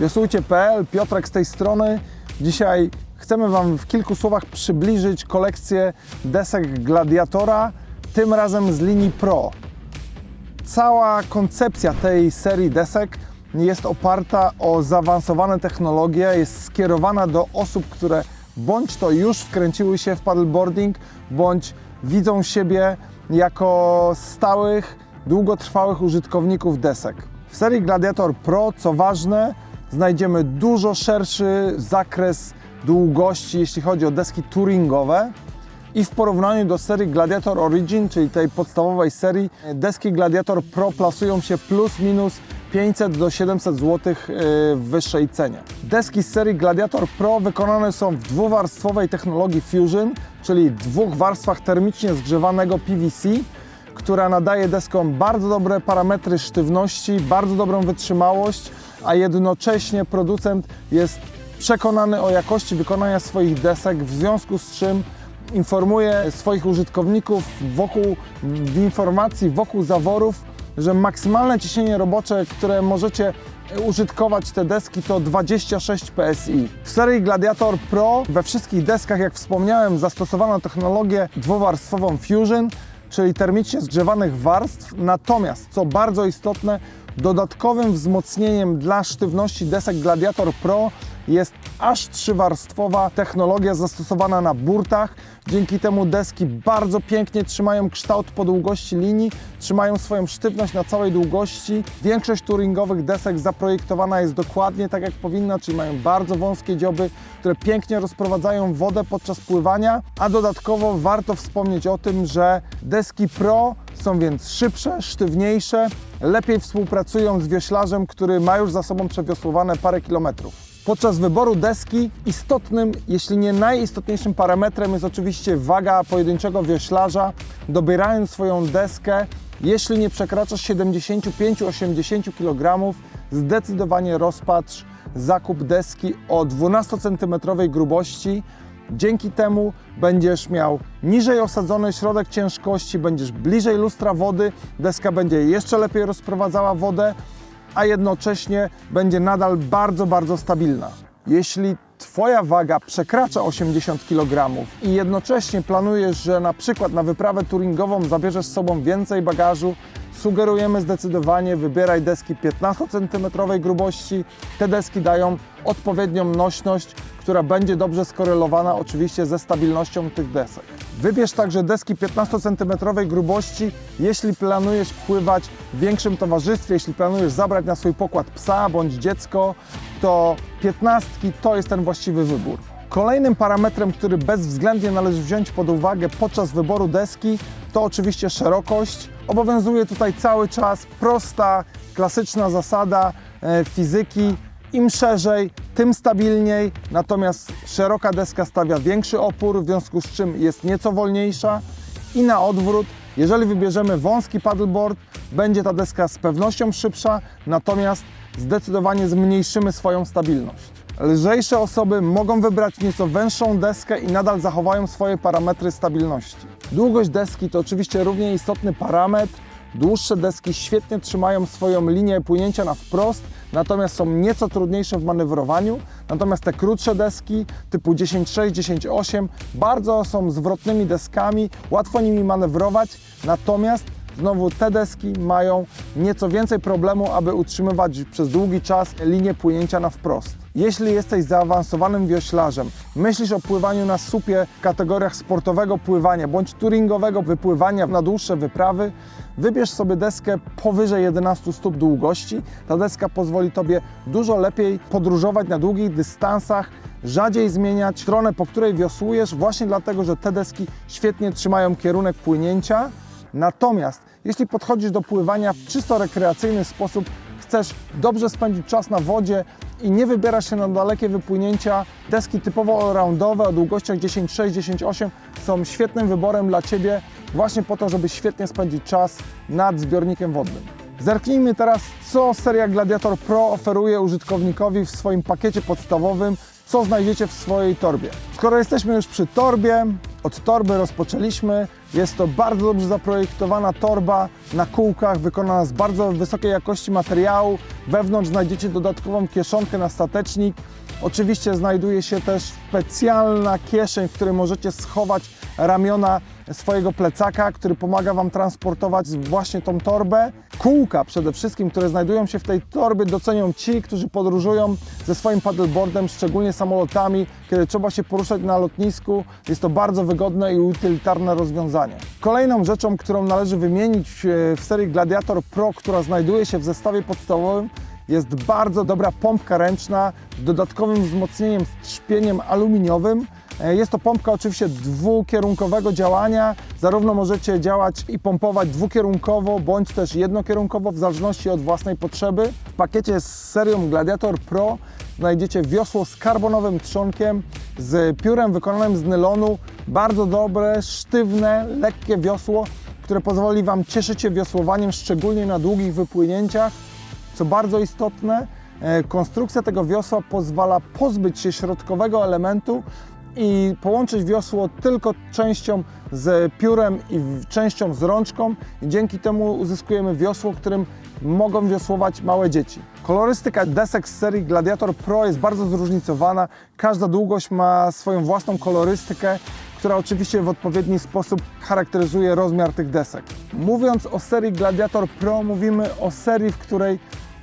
Wiosłujcie.pl, Piotrek z tej strony. Dzisiaj chcemy Wam w kilku słowach przybliżyć kolekcję desek Gladiatora, tym razem z linii Pro. Cała koncepcja tej serii desek jest oparta o zaawansowane technologie, jest skierowana do osób, które bądź to już wkręciły się w paddleboarding, bądź widzą siebie jako stałych, długotrwałych użytkowników desek. W serii Gladiator Pro, co ważne, znajdziemy dużo szerszy zakres długości, jeśli chodzi o deski touringowe. I w porównaniu do serii Gladiator Origin, czyli tej podstawowej serii, deski Gladiator Pro plasują się plus minus 500 do 700 zł w wyższej cenie. Deski z serii Gladiator Pro wykonane są w dwuwarstwowej technologii Fusion, czyli dwóch warstwach termicznie zgrzewanego PVC, która nadaje deskom bardzo dobre parametry sztywności, bardzo dobrą wytrzymałość, a jednocześnie producent jest przekonany o jakości wykonania swoich desek, w związku z czym informuje swoich użytkowników wokół w informacji wokół zaworów, że maksymalne ciśnienie robocze, które możecie użytkować te deski to 26 PSI. W serii Gladiator Pro we wszystkich deskach, jak wspomniałem, zastosowano technologię dwuwarstwową Fusion, czyli termicznie zgrzewanych warstw. Natomiast, co bardzo istotne, dodatkowym wzmocnieniem dla sztywności desek Gladiator Pro jest aż trzywarstwowa technologia zastosowana na burtach. Dzięki temu deski bardzo pięknie trzymają kształt po długości linii, trzymają swoją sztywność na całej długości. Większość touringowych desek zaprojektowana jest dokładnie tak jak powinna, czyli mają bardzo wąskie dzioby, które pięknie rozprowadzają wodę podczas pływania, a dodatkowo warto wspomnieć o tym, że deski Pro są więc szybsze, sztywniejsze, lepiej współpracują z wioślarzem, który ma już za sobą przewiosłowane parę kilometrów. Podczas wyboru deski istotnym, jeśli nie najistotniejszym parametrem jest oczywiście waga pojedynczego wioślarza. Dobierając swoją deskę, jeśli nie przekraczasz 75-80 kg, zdecydowanie rozpatrz zakup deski o 12 cm grubości. Dzięki temu będziesz miał niżej osadzony środek ciężkości, będziesz bliżej lustra wody, deska będzie jeszcze lepiej rozprowadzała wodę, a jednocześnie będzie nadal bardzo, bardzo stabilna. Jeśli Twoja waga przekracza 80 kg i jednocześnie planujesz, że na przykład na wyprawę touringową zabierzesz z sobą więcej bagażu, sugerujemy zdecydowanie wybieraj deski 15 cm grubości. Te deski dają odpowiednią nośność, która będzie dobrze skorelowana oczywiście ze stabilnością tych desek. Wybierz także deski 15 cm grubości, jeśli planujesz pływać w większym towarzystwie, jeśli planujesz zabrać na swój pokład psa bądź dziecko, to 15 to jest ten właściwy wybór. Kolejnym parametrem, który bezwzględnie należy wziąć pod uwagę podczas wyboru deski, to oczywiście szerokość. Obowiązuje tutaj cały czas prosta, klasyczna zasada e, fizyki. Im szerzej, tym stabilniej, natomiast szeroka deska stawia większy opór, w związku z czym jest nieco wolniejsza. I na odwrót, jeżeli wybierzemy wąski paddleboard, będzie ta deska z pewnością szybsza, natomiast zdecydowanie zmniejszymy swoją stabilność. Lżejsze osoby mogą wybrać nieco węższą deskę i nadal zachowają swoje parametry stabilności. Długość deski to oczywiście równie istotny parametr. Dłuższe deski świetnie trzymają swoją linię płynięcia na wprost, natomiast są nieco trudniejsze w manewrowaniu. Natomiast te krótsze deski typu 10.6, 10.8 bardzo są zwrotnymi deskami, łatwo nimi manewrować, natomiast Znowu te deski mają nieco więcej problemu, aby utrzymywać przez długi czas linię płynięcia na wprost. Jeśli jesteś zaawansowanym wioślarzem, myślisz o pływaniu na supie w kategoriach sportowego pływania bądź touringowego wypływania na dłuższe wyprawy, wybierz sobie deskę powyżej 11 stóp długości. Ta deska pozwoli Tobie dużo lepiej podróżować na długich dystansach, rzadziej zmieniać stronę, po której wiosłujesz, właśnie dlatego, że te deski świetnie trzymają kierunek płynięcia. Natomiast jeśli podchodzisz do pływania w czysto rekreacyjny sposób, chcesz dobrze spędzić czas na wodzie i nie wybierasz się na dalekie wypłynięcia, deski typowo allroundowe o długościach 10.6, 10.8 są świetnym wyborem dla Ciebie właśnie po to, żeby świetnie spędzić czas nad zbiornikiem wodnym. Zerknijmy teraz, co seria Gladiator Pro oferuje użytkownikowi w swoim pakiecie podstawowym, co znajdziecie w swojej torbie. Skoro jesteśmy już przy torbie, od torby rozpoczęliśmy. Jest to bardzo dobrze zaprojektowana torba na kółkach, wykonana z bardzo wysokiej jakości materiału. Wewnątrz znajdziecie dodatkową kieszonkę na statecznik. Oczywiście znajduje się też specjalna kieszeń, w której możecie schować ramiona swojego plecaka, który pomaga Wam transportować właśnie tą torbę. Kółka przede wszystkim, które znajdują się w tej torbie, docenią ci, którzy podróżują ze swoim paddleboardem, szczególnie samolotami, kiedy trzeba się poruszać na lotnisku. Jest to bardzo wygodne i utylitarne rozwiązanie. Kolejną rzeczą, którą należy wymienić e, w serii Gladiator Pro, która znajduje się w zestawie podstawowym, jest bardzo dobra pompka ręczna z dodatkowym wzmocnieniem trzpieniem aluminiowym. E, Jest to pompka oczywiście dwukierunkowego działania. Zarówno możecie działać i pompować dwukierunkowo, bądź też jednokierunkowo, w zależności od własnej potrzeby. W pakiecie z serią Gladiator Pro znajdziecie wiosło z karbonowym trzonkiem, z piórem wykonanym z nylonu. Bardzo dobre, sztywne, lekkie wiosło, które pozwoli Wam cieszyć się wiosłowaniem, szczególnie na długich wypłynięciach. Co bardzo istotne, e, konstrukcja tego wiosła pozwala pozbyć się środkowego elementu i połączyć wiosło tylko częścią z piórem i częścią z rączką i dzięki temu uzyskujemy wiosło, którym mogą wiosłować małe dzieci. Kolorystyka desek z serii Gladiator Pro jest bardzo zróżnicowana. Każda długość ma swoją własną kolorystykę, która oczywiście w odpowiedni sposób charakteryzuje rozmiar tych desek. Mówiąc o serii Gladiator Pro, mówimy o serii, w której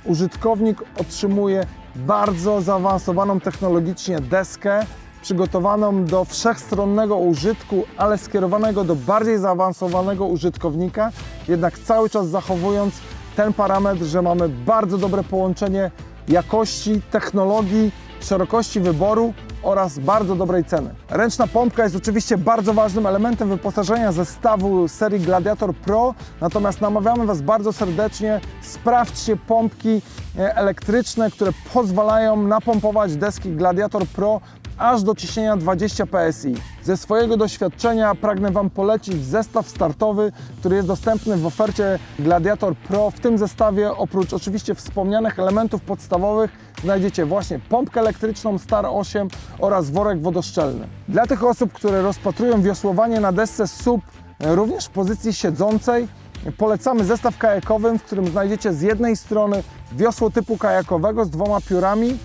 użytkownik otrzymuje bardzo zaawansowaną technologicznie deskę, przygotowaną do wszechstronnego użytku, ale skierowanego do bardziej zaawansowanego użytkownika, jednak cały czas zachowując ten parametr, że mamy bardzo dobre połączenie jakości, technologii, szerokości wyboru oraz bardzo dobrej ceny. Ręczna pompka jest oczywiście bardzo ważnym elementem wyposażenia zestawu serii Gladiator Pro, natomiast namawiamy Was bardzo serdecznie, sprawdźcie pompki e, elektryczne, które pozwalają napompować deski Gladiator Pro aż do ciśnienia 20 PSI. Ze swojego doświadczenia pragnę Wam polecić zestaw startowy, który jest dostępny w ofercie Gladiator Pro. W tym zestawie oprócz oczywiście wspomnianych elementów podstawowych znajdziecie właśnie pompkę elektryczną Star 8 oraz worek wodoszczelny. Dla tych osób, które rozpatrują wiosłowanie na desce SUP również w pozycji siedzącej, Polecamy zestaw kajakowym, w którym znajdziecie z jednej strony wiosło typu kajakowego z dwoma piórami,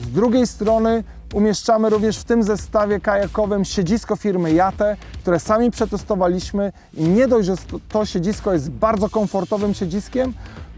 z drugiej strony umieszczamy również w tym zestawie kajakowym siedzisko firmy Jate, które sami przetestowaliśmy i nie dość, że to siedzisko jest bardzo komfortowym siedziskiem,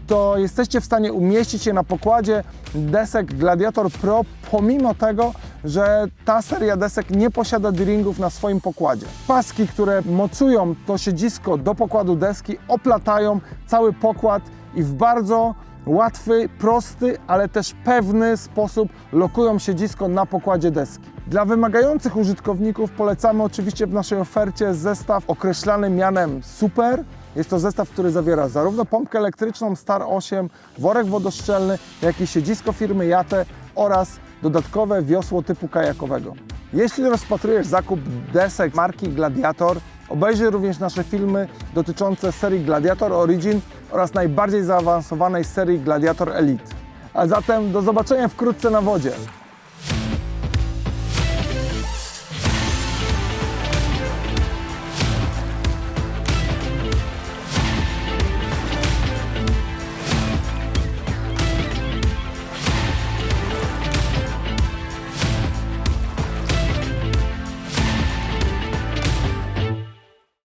to jesteście w stanie umieścić je na pokładzie desek Gladiator Pro, pomimo tego, że ta seria desek nie posiada D-ringów na swoim pokładzie. Paski, które mocują to siedzisko do pokładu deski, oplatają cały pokład i w bardzo łatwy, prosty, ale też pewny sposób lokują siedzisko na pokładzie deski. Dla wymagających użytkowników polecamy oczywiście w naszej ofercie zestaw określany mianem Super. Jest to zestaw, który zawiera zarówno pompkę elektryczną Star 8, worek wodoszczelny, jak i siedzisko firmy Jate oraz dodatkowe wiosło typu kajakowego. Jeśli rozpatrujesz zakup desek marki Gladiator, obejrzyj również nasze filmy dotyczące serii Gladiator Origin oraz najbardziej zaawansowanej serii Gladiator Elite. A zatem do zobaczenia wkrótce na wodzie.